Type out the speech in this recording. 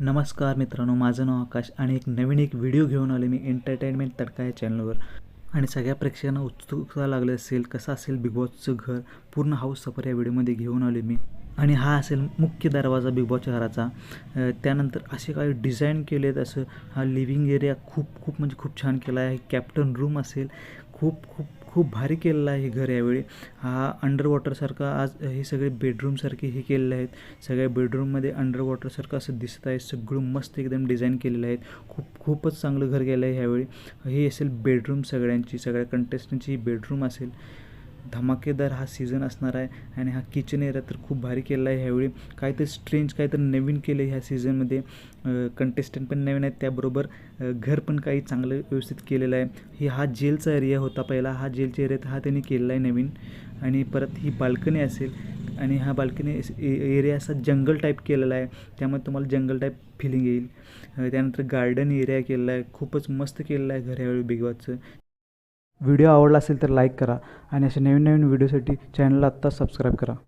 नमस्कार मित्रांनो माझं नाव आकाश आणि एक नवीन एक व्हिडिओ घेऊन आले मी एंटरटेनमेंट तडका या चॅनलवर आणि सगळ्या प्रेक्षकांना उत्सुकता लागली असेल कसं असेल बिग बॉसचं घर पूर्ण हाऊस सफर या व्हिडिओमध्ये घेऊन आले मी. आणि हा असेल मुख्य दरवाजा बिग बॉसच्या घराचा. त्यानंतर असे काही डिझाईन केले आहेत असं हा लिव्हिंग एरिया खूप खूप म्हणजे खूप छान केला आहे कॅप्टन रूम असेल खूप खूप खूप भारी केलेलं आहे हे घर यावेळी. हा अंडर वॉटरसारखा आज हे सगळे बेडरूमसारखे हे केलेले आहेत. सगळ्या बेडरूममध्ये अंडर वॉटरसारखं असं दिसत आहे. सगळं मस्त एकदम डिझाईन केलेलं आहे. खूप खूपच चांगलं घर गेलं आहे ह्यावेळी. ही असेल बेडरूम सगळ्यांची सगळ्या कंटेस्टंटची ही बेडरूम असेल. धमाकेदार हा सीझन असणार आहे आणि हा किचन एरिया तर खूप भारी केला आहे ह्यावेळी. काहीतरी स्ट्रेंज काहीतरी नवीन केलं आहे ह्या सीझनमध्ये कंटेस्टंट पण नवीन आहेत त्याबरोबर घर पण काही चांगलं व्यवस्थित केलेलं आहे. ही हा जेलचा एरिया होता पहिला. हा जेलच्या एरियात हा त्यांनी केलेला आहे नवीन. आणि परत ही बाल्कनी असेल आणि हा बाल्कनी एरिया असा जंगल टाईप केलेला आहे. त्यामुळे तुम्हाला जंगल टाईप फिलिंग येईल. त्यानंतर गार्डन एरिया केलेला आहे. खूपच मस्त केलेला आहे घर यावेळी बिगवाचं व्हिडिओ आवडला असेल तर लाईक करा आणि असे नवीन नवीन व्हिडिओसाठी चॅनलला आत्ताच सबस्क्राईब करा.